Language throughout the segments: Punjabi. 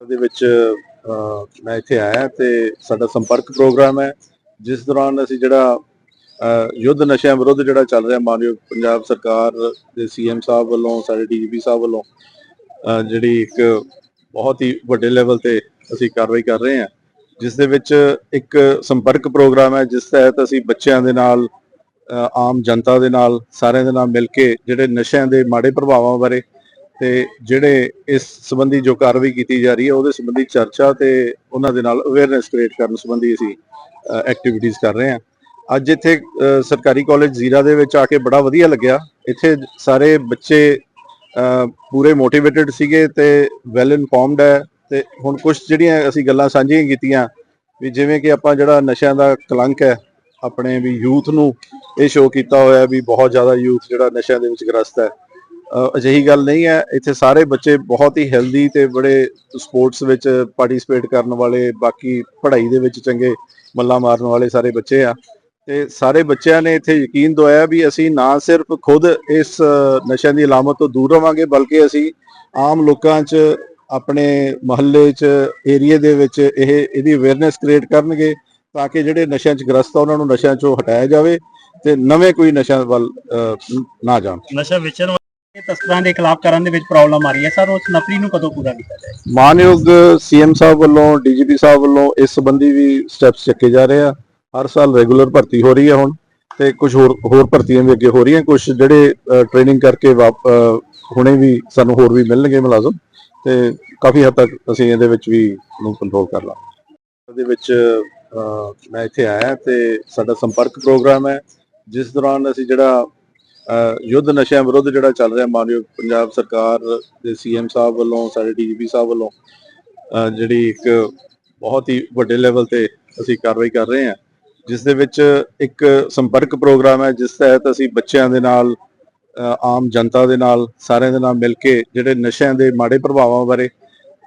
ਦੇ ਵਿੱਚ ਮੈਂ ਇੱਥੇ ਆਇਆ ਤੇ ਸਾਡਾ ਸੰਪਰਕ ਪ੍ਰੋਗਰਾਮ ਹੈ ਜਿਸ ਦੌਰਾਨ ਅਸੀਂ ਜਿਹੜਾ ਯੁੱਧ ਨਸ਼ਿਆਂ ਵਿਰੁੱਧ ਜਿਹੜਾ ਚੱਲ ਰਿਹਾ ਮਾਨਯੋਗ ਪੰਜਾਬ ਸਰਕਾਰ ਦੇ ਸੀਐਮ ਸਾਹਿਬ ਵੱਲੋਂ ਸਾਡੇ ਡੀਜੀਪੀ ਸਾਹਿਬ ਵੱਲੋਂ ਅਹ, ਜਿਹੜੀ ਇੱਕ ਬਹੁਤ ਹੀ ਵੱਡੇ ਲੈਵਲ ਤੇ ਅਸੀਂ ਕਾਰਵਾਈ ਕਰ ਰਹੇ ਹਾਂ ਜਿਸ ਦੇ ਵਿੱਚ ਇੱਕ ਸੰਪਰਕ ਪ੍ਰੋਗਰਾਮ ਹੈ ਜਿਸ ਤਹਿਤ ਅਸੀਂ ਬੱਚਿਆਂ ਦੇ ਨਾਲ ਆਮ ਜਨਤਾ ਦੇ ਨਾਲ ਸਾਰਿਆਂ ਦੇ ਨਾਲ ਮਿਲ ਕੇ ਜਿਹੜੇ ਨਸ਼ਿਆਂ ਦੇ ਮਾੜੇ ਪ੍ਰਭਾਵਾਂ ਬਾਰੇ ਤੇ ਜਿਹੜੇ ਇਸ ਸੰਬੰਧੀ ਜੋ ਕਾਰਵਾਈ ਕੀਤੀ ਜਾ ਰਹੀ ਹੈ, ਉਹਦੇ ਸੰਬੰਧੀ ਚਰਚਾ ਤੇ ਉਹਨਾਂ ਦੇ ਨਾਲ ਅਵੇਅਰਨੈਸ ਕ੍ਰੀਏਟ ਕਰਨ ਸੰਬੰਧੀ ਅਸੀਂ ਐਕਟੀਵਿਟੀਜ਼ ਕਰ ਰਹੇ ਹਾਂ। ਅੱਜ ਇੱਥੇ ਸਰਕਾਰੀ ਕਾਲਜ ਜ਼ੀਰਾ ਦੇ ਵਿੱਚ ਆ ਕੇ ਬੜਾ ਵਧੀਆ ਲੱਗਿਆ। ਇੱਥੇ ਸਾਰੇ ਬੱਚੇ ਪੂਰੇ ਮੋਟੀਵੇਟਿਡ ਸੀਗੇ ਤੇ ਵੈਲ ਇਨਫੋਰਮਡ ਹੈ ਤੇ ਹੁਣ ਕੁਝ ਜਿਹੜੀਆਂ ਅਸੀਂ ਗੱਲਾਂ ਸਾਂਝੀਆਂ ਕੀਤੀਆਂ, ਵੀ ਜਿਵੇਂ ਕਿ ਆਪਾਂ ਜਿਹੜਾ ਨਸ਼ਿਆਂ ਦਾ ਕਲੰਕ ਹੈ, ਆਪਣੇ ਵੀ ਯੂਥ ਨੂੰ ਇਹ ਸ਼ੋਅ ਕੀਤਾ ਹੋਇਆ ਵੀ ਬਹੁਤ ਜ਼ਿਆਦਾ ਯੂਥ ਜਿਹੜਾ ਨਸ਼ਿਆਂ ਦੇ ਵਿੱਚ ਗ੍ਰਸਤ ਹੈ। ਅਜਿਹੀ ਗੱਲ ਨਹੀਂ ਹੈ। ਇੱਥੇ ਸਾਰੇ ਬੱਚੇ ਬਹੁਤ ਹੀ ਹੈਲਦੀ ਤੇ ਬੜੇ ਸਪੋਰਟਸ ਵਿੱਚ ਪਾਰਟਿਸਿਪੇਟ ਕਰਨ ਵਾਲੇ, ਬਾਕੀ ਪੜ੍ਹਾਈ ਦੇ ਵਿੱਚ ਚੰਗੇ ਮੱਲਾ ਮਾਰਨ ਵਾਲੇ ਸਾਰੇ ਬੱਚੇ ਆ। ਤੇ ਸਾਰੇ ਬੱਚਿਆਂ ਨੇ ਇੱਥੇ ਯਕੀਨ ਦਵਾਇਆ ਵੀ ਅਸੀਂ ਨਾ ਸਿਰਫ ਖੁਦ ਇਸ ਨਸ਼ਿਆਂ ਦੀ ਅਲਾਮਤ ਤੋਂ ਦੂਰ ਰਵਾਂਗੇ, ਬਲਕਿ ਅਸੀਂ ਆਮ ਲੋਕਾਂ 'ਚ, ਆਪਣੇ ਮਹੱਲੇ 'ਚ ਏਰੀਆ ਦੇ ਵਿੱਚ ਇਹ, ਇਹਦੀ ਅਵੇਅਰਨੈਸ ਕ੍ਰੀਏਟ ਕਰਨਗੇ ਤਾਂ ਕਿ ਜਿਹੜੇ ਨਸ਼ਿਆਂ 'ਚ ਗ੍ਰਸਤ ਆ, ਉਹਨਾਂ ਨੂੰ ਨਸ਼ਿਆਂ 'ਚੋਂ ਹਟਾਇਆ ਜਾਵੇ ਤੇ ਨਵੇਂ ਕੋਈ ਨਸ਼ਿਆਂ ਵੱਲ ਨਾ ਜਾਣ। ਨਸ਼ਾ ਵੇਚਣ ਵਾਲੇ ਤਸਕਰਾਂ ਦੇ ਖਿਲਾਫ ਕਰਨ ਦੇ ਵਿੱਚ ਪ੍ਰੋਬਲਮ ਆ ਰਹੀ ਹੈ। ਸਰ, ਉਸ ਨਫਰੀ ਨੂੰ ਕਦੋਂ ਪੂਰਾ ਕੀਤਾ ਜਾਏ? ਮਾਨਯੋਗ ਸੀਐਮ ਸਾਹਿਬ ਵੱਲੋਂ, ਡੀਜੀਪੀ ਸਾਹਿਬ ਵੱਲੋਂ ਇਸ ਸੰਬੰਧੀ ਵੀ ਸਟੈਪਸ ਚੱਕੇ ਜਾ ਰਹੇ ਆ। ਹਰ ਸਾਲ ਰੈਗੂਲਰ ਭਰਤੀ ਹੋ ਰਹੀ ਹੈ ਹੁਣ ਤੇ ਕੁਝ ਹੋਰ ਹੋਰ ਭਰਤੀਆਂ ਵੀ ਅੱਗੇ ਹੋ ਰਹੀਆਂ। ਕੁਝ ਜਿਹੜੇ ਟ੍ਰੇਨਿੰਗ ਕਰਕੇ ਹੁਣੇ ਵੀ ਸਾਨੂੰ ਹੋਰ ਵੀ ਮਿਲਣਗੇ ਮੁਲਾਜ਼ਮ ਤੇ ਕਾਫੀ ਹੱਦ ਤੱਕ ਅਸੀਂ ਇਹਦੇ ਵਿੱਚ ਵੀ ਨੂੰ ਕੰਟਰੋਲ ਕਰ ਲਾਂਗੇ। ਇਹਦੇ ਵਿੱਚ ਮੈਂ ਇੱਥੇ ਆਇਆ ਤੇ ਸਾਡਾ ਸੰਪਰਕ ਪ੍ਰੋਗਰਾਮ ਹੈ। ਜਿਸ ਦੌਰਾਨ ਅਸੀਂ ਜਿਹੜਾ ਯੁੱਧ ਨਸ਼ਿਆਂ ਵਿਰੁੱਧ ਜਿਹੜਾ ਚੱਲ ਰਿਹਾ, ਮਾਨਯੋਗ ਪੰਜਾਬ ਸਰਕਾਰ ਦੇ ਸੀਐਮ ਸਾਹਿਬ ਵੱਲੋਂ, ਸਾਡੇ ਡੀਜੀਪੀ ਸਾਹਿਬ ਵੱਲੋਂ ਜਿਹੜੀ ਇੱਕ ਬਹੁਤ ਹੀ ਵੱਡੇ ਲੈਵਲ ਤੇ ਅਸੀਂ ਕਾਰਵਾਈ ਕਰ ਰਹੇ ਹਾਂ, ਜਿਸ ਦੇ ਵਿੱਚ ਇੱਕ ਸੰਪਰਕ ਪ੍ਰੋਗਰਾਮ ਹੈ, ਜਿਸ ਤਹਿਤ ਅਸੀਂ ਬੱਚਿਆਂ ਦੇ ਨਾਲ ਆਮ ਜਨਤਾ ਦੇ ਨਾਲ, ਸਾਰਿਆਂ ਦੇ ਨਾਲ ਮਿਲ ਕੇ ਜਿਹੜੇ ਨਸ਼ਿਆਂ ਦੇ ਮਾੜੇ ਪ੍ਰਭਾਵਾਂ ਬਾਰੇ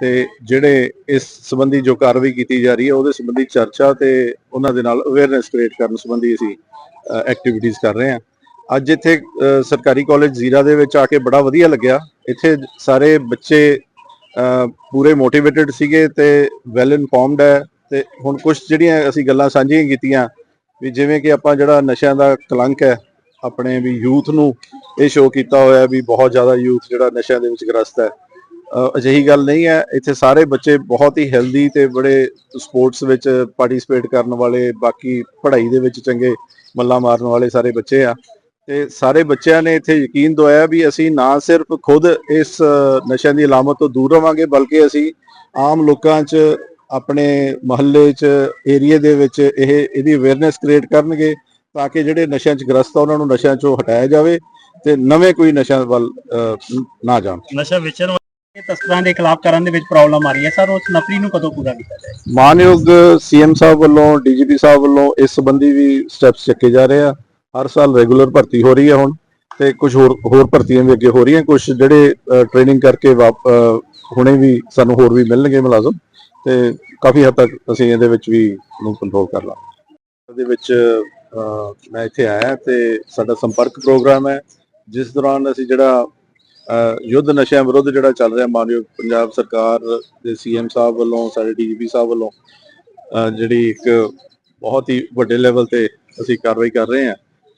ਤੇ ਜਿਹੜੇ ਇਸ ਸੰਬੰਧੀ ਜੋ ਕਾਰਵਾਈ ਕੀਤੀ ਜਾ ਰਹੀ ਹੈ, ਉਹਦੇ ਸੰਬੰਧੀ ਚਰਚਾ ਤੇ ਉਹਨਾਂ ਦੇ ਨਾਲ ਅਵੇਅਰਨੈਸ ਕ੍ਰੀਏਟ ਕਰਨ ਸੰਬੰਧੀ ਅਸੀਂ ਐਕਟੀਵਿਟੀਜ਼ ਕਰ ਰਹੇ ਹਾਂ। ਅੱਜ ਇੱਥੇ ਸਰਕਾਰੀ ਕਾਲਜ ਜ਼ੀਰਾ ਦੇ ਵਿੱਚ ਆ ਕੇ ਬੜਾ ਵਧੀਆ ਲੱਗਿਆ। ਇੱਥੇ ਸਾਰੇ ਬੱਚੇ ਪੂਰੇ ਮੋਟੀਵੇਟਿਡ ਸੀਗੇ ਤੇ ਵੈਲ ਇਨਫੋਰਮਡ ਹੈ ਤੇ ਹੁਣ ਕੁਝ ਜਿਹੜੀਆਂ ਅਸੀਂ ਗੱਲਾਂ ਸਾਂਝੀਆਂ ਕੀਤੀਆਂ ਵੀ ਜਿਵੇਂ ਕਿ ਆਪਾਂ ਜਿਹੜਾ ਨਸ਼ਿਆਂ ਦਾ ਕਲੰਕ ਹੈ, ਆਪਣੇ ਵੀ ਯੂਥ ਨੂੰ ਇਹ ਸ਼ੋਅ ਕੀਤਾ ਹੋਇਆ ਵੀ ਬਹੁਤ ਜ਼ਿਆਦਾ ਯੂਥ ਜਿਹੜਾ ਨਸ਼ਿਆਂ ਦੇ ਵਿੱਚ ਗ੍ਰਸਤ ਹੈ। ਅਜਿਹੀ ਗੱਲ ਨਹੀਂ ਹੈ, ਇੱਥੇ ਸਾਰੇ ਬੱਚੇ ਬਹੁਤ ਹੀ ਹੈਲਦੀ ਤੇ ਬੜੇ ਸਪੋਰਟਸ ਵਿੱਚ ਪਾਰਟਿਸਿਪੇਟ ਕਰਨ ਵਾਲੇ, ਬਾਕੀ ਪੜ੍ਹਾਈ ਦੇ ਵਿੱਚ ਚੰਗੇ ਮੱਲਾ ਮਾਰਨ ਵਾਲੇ ਸਾਰੇ ਬੱਚੇ ਆ। ਤੇ ਸਾਰੇ ਬੱਚਿਆਂ ਨੇ ਇੱਥੇ ਯਕੀਨ ਦਵਾਇਆ ਵੀ ਅਸੀਂ ਨਾ ਸਿਰਫ ਖੁਦ ਇਸ ਨਸ਼ਿਆਂ ਦੀ ਅਲਾਮਤ ਤੋਂ ਦੂਰ ਰਵਾਂਗੇ ਬਲਕਿ ਅਸੀਂ ਆਮ ਲੋਕਾਂ 'ਚ ਆਪਣੇ ਮਹੱਲੇ 'ਚ ਏਰੀਆ ਦੇ ਵਿੱਚ ਇਹ ਇਹਦੀ ਅਵੇਅਰਨੈਸ ਕ੍ਰੀਏਟ ਕਰਨਗੇ ਤਾਂ ਕਿ ਜਿਹੜੇ ਨਸ਼ਿਆਂ 'ਚ ਗ੍ਰਸਤ ਆ ਉਹਨਾਂ ਨੂੰ ਨਸ਼ਿਆਂ 'ਚੋਂ ਹਟਾਇਆ ਜਾਵੇ ਤੇ ਨਵੇਂ ਕੋਈ ਨਸ਼ਿਆਂ ਵੱਲ ਨਾ ਜਾਣ। ਨਸ਼ਾ ਵੇਚਣ ਵਾਲੇ ਤਸਕਰਾਂ ਦੇ ਖਿਲਾਫ ਕਰਨ ਦੇ ਵਿੱਚ ਪ੍ਰੋਬਲਮ ਆ ਰਹੀ ਹੈ। ਸਰ ਉਸ ਨਫਰੀ ਨੂੰ ਕਦੋਂ ਪੂਰਾ ਕੀਤਾ ਜਾਏ ਮਾਨਯੋਗ ਸੀਐਮ ਸਾਹਿਬ ਵੱਲੋਂ ਡੀਜੀਪੀ ਸਾਹਿਬ ਵੱਲੋਂ ਇਸ ਸੰਬੰਧੀ ਵੀ ਸਟੈਪਸ ਚੱਕੇ ਜਾ ਰਹੇ ਆ। ਹਰ ਸਾਲ ਰੈਗੂਲਰ ਭਰਤੀ ਹੋ ਰਹੀ ਹੈ ਹੁਣ ਤੇ ਕੁਝ ਹੋਰ ਹੋਰ ਭਰਤੀਆਂ ਵੀ ਅੱਗੇ ਹੋ ਰਹੀਆਂ, ਕੁਝ ਜਿਹੜੇ ਟ੍ਰੇਨਿੰਗ ਕਰਕੇ ਵਾਪ- ਹੁਣੇ ਵੀ ਸਾਨੂੰ ਹੋਰ ਵੀ ਮਿਲਣਗੇ ਮੁਲਾਜ਼ਮ ਤੇ ਕਾਫੀ ਹੱਦ ਤੱਕ ਅਸੀਂ ਇਹਦੇ ਵਿੱਚ ਵੀ ਨੂੰ ਕੰਟਰੋਲ ਕਰ ਲਾਂਗੇ। ਇਹਦੇ ਵਿੱਚ ਮੈਂ ਇੱਥੇ ਆਇਆ ਤੇ ਸਾਡਾ ਸੰਪਰਕ ਪ੍ਰੋਗਰਾਮ ਹੈ, ਜਿਸ ਦੌਰਾਨ ਅਸੀਂ ਜਿਹੜਾ ਯੁੱਧ ਨਸ਼ਿਆਂ ਵਿਰੁੱਧ ਜਿਹੜਾ ਚੱਲ ਰਿਹਾ, ਮਾਨਯੋਗ ਪੰਜਾਬ ਸਰਕਾਰ ਦੇ ਸੀਐਮ ਸਾਹਿਬ ਵੱਲੋਂ, ਸਾਡੇ ਡੀਜੀਪੀ ਸਾਹਿਬ ਵੱਲੋਂ ਜਿਹੜੀ ਇੱਕ ਬਹੁਤ ਹੀ ਵੱਡੇ ਲੈਵਲ ਤੇ ਅਸੀਂ ਕਾਰਵਾਈ ਕਰ ਰਹੇ ਹਾਂ।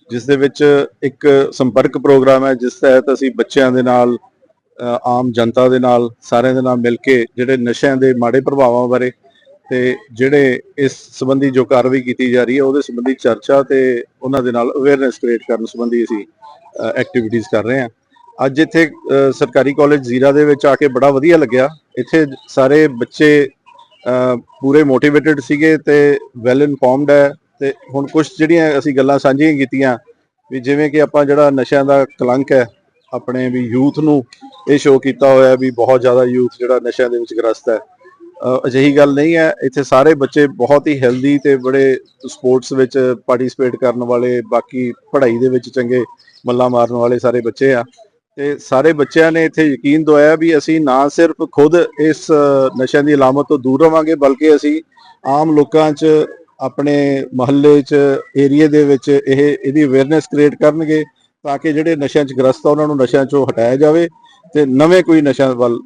ਜਿਸ ਦੇ ਵਿੱਚ ਇੱਕ ਸੰਪਰਕ ਪ੍ਰੋਗਰਾਮ ਹੈ, ਜਿਸ ਤਹਿਤ ਅਸੀਂ ਬੱਚਿਆਂ ਦੇ ਨਾਲ ਆਮ ਜਨਤਾ ਦੇ ਨਾਲ, ਸਾਰਿਆਂ ਦੇ ਨਾਲ ਮਿਲ ਕੇ ਜਿਹੜੇ ਨਸ਼ਿਆਂ ਦੇ ਮਾੜੇ ਪ੍ਰਭਾਵਾਂ ਬਾਰੇ ਤੇ ਜਿਹੜੇ ਇਸ ਸੰਬੰਧੀ ਜੋ ਕਾਰਵਾਈ ਕੀਤੀ ਜਾ ਰਹੀ ਹੈ, ਉਹਦੇ ਸੰਬੰਧੀ ਚਰਚਾ ਤੇ ਉਹਨਾਂ ਦੇ ਨਾਲ ਅਵੇਅਰਨੈਸ ਕ੍ਰੀਏਟ ਕਰਨ ਸੰਬੰਧੀ ਅਸੀਂ ਐਕਟੀਵਿਟੀਜ਼ ਕਰ ਰਹੇ ਹਾਂ। ਅੱਜ ਇੱਥੇ ਸਰਕਾਰੀ ਕਾਲਜ ਜ਼ੀਰਾ ਦੇ ਵਿੱਚ ਆ ਕੇ ਬੜਾ ਵਧੀਆ ਲੱਗਿਆ। ਇੱਥੇ ਸਾਰੇ ਬੱਚੇ ਪੂਰੇ ਮੋਟੀਵੇਟਿਡ ਸੀਗੇ ਤੇ ਵੈਲ ਇਨਫੋਰਮਡ ਹੈ। ਤੇ ਹੁਣ ਕੁਝ ਜਿਹੜੀਆਂ ਅਸੀਂ ਗੱਲਾਂ ਸਾਂਝੀਆਂ ਕੀਤੀਆਂ ਵੀ ਜਿਵੇਂ ਕਿ ਆਪਾਂ ਜਿਹੜਾ ਨਸ਼ਿਆਂ ਦਾ ਕਲੰਕ ਹੈ, ਆਪਣੇ ਵੀ ਯੂਥ ਨੂੰ ਇਹ ਸ਼ੋਅ ਕੀਤਾ ਹੋਇਆ ਵੀ ਬਹੁਤ ਜ਼ਿਆਦਾ ਯੂਥ ਜਿਹੜਾ ਨਸ਼ਿਆਂ ਦੇ ਵਿੱਚ ਗ੍ਰਸਤ ਹੈ। ਅਜਿਹੀ ਗੱਲ ਨਹੀਂ ਹੈ, ਇੱਥੇ ਸਾਰੇ ਬੱਚੇ ਬਹੁਤ ਹੀ ਹੈਲਦੀ ਤੇ ਬੜੇ ਸਪੋਰਟਸ ਵਿੱਚ ਪਾਰਟਿਸਿਪੇਟ ਕਰਨ ਵਾਲੇ, ਬਾਕੀ ਪੜ੍ਹਾਈ ਦੇ ਵਿੱਚ ਚੰਗੇ ਮੱਲਾ ਮਾਰਨ ਵਾਲੇ ਸਾਰੇ ਬੱਚੇ ਆ। ਤੇ ਸਾਰੇ ਬੱਚਿਆਂ ਨੇ ਇੱਥੇ ਯਕੀਨ ਦਵਾਇਆ ਵੀ ਅਸੀਂ ਨਾ ਸਿਰਫ ਖੁਦ ਇਸ ਨਸ਼ਿਆਂ ਦੀ ਅਲਾਮਤ ਤੋਂ ਦੂਰ ਰਵਾਂਗੇ, ਬਲਕਿ ਅਸੀਂ ਆਮ ਲੋਕਾਂ 'ਚ ਆਪਣੇ ਮਹੱਲੇ 'ਚ ਏਰੀਆ ਦੇ ਵਿੱਚ ਇਹ ਇਹਦੀ ਅਵੇਅਰਨੈਸ ਕ੍ਰੀਏਟ ਕਰਨਗੇ ਤਾਂ ਕਿ ਜਿਹੜੇ ਨਸ਼ਿਆਂ 'ਚ ਗ੍ਰਸਤ ਆ ਉਹਨਾਂ ਨੂੰ ਨਸ਼ਿਆਂ 'ਚੋਂ ਹਟਾਇਆ ਜਾਵੇ ਤੇ ਨਵੇਂ ਕੋਈ ਨਸ਼ਿਆਂ ਵੱਲ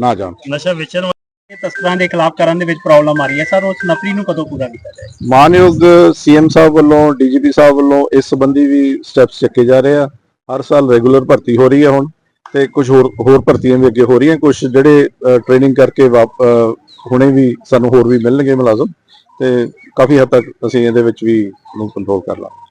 ਨਾ ਜਾਣ। ਨਸ਼ਾ ਵੇਚਣ ਵਾਲੇ ਤਸਕਰਾਂ ਦੇ ਖਿਲਾਫ ਕਰਨ ਦੇ ਵਿੱਚ ਪ੍ਰੋਬਲਮ ਆ ਰਹੀ ਹੈ। ਸਰ ਉਸ ਨਫਰੀ ਨੂੰ ਕਦੋਂ ਪੂਰਾ ਕੀਤਾ ਜਾਏ? ਮਾਨਯੋਗ ਸੀਐਮ ਸਾਹਿਬ ਵੱਲੋਂ ਡੀਜੀਪੀ ਸਾਹਿਬ ਵੱਲੋਂ ਇਸ ਸੰਬੰਧੀ ਵੀ ਸਟੈਪਸ ਚੱਕੇ ਜਾ ਰਹੇ ਆ। ਹਰ ਸਾਲ ਰੈਗੂਲਰ ਭਰਤੀ ਹੋ ਰਹੀ ਹੈ ਹੁਣ ਤੇ ਕੁਝ ਹੋਰ ਹੋਰ ਭਰਤੀਆਂ ਵੀ ਅੱਗੇ ਹੋ ਰਹੀਆਂ। ਕੁਝ ਜਿਹੜੇ ਟ੍ਰੇਨਿੰਗ ਕਰਕੇ ਹੁਣੇ ਵੀ ਸਾਨੂੰ ਹੋਰ ਵੀ ਮਿਲਣਗੇ ਮੁਲਾਜ਼ਮ। ਤੇ ਕਾਫੀ ਹੱਦ ਤੱਕ ਅਸੀਂ ਇਹਦੇ ਵਿੱਚ ਵੀ ਨੂੰ ਕੰਟਰੋਲ ਕਰ ਲਾਂਗੇ।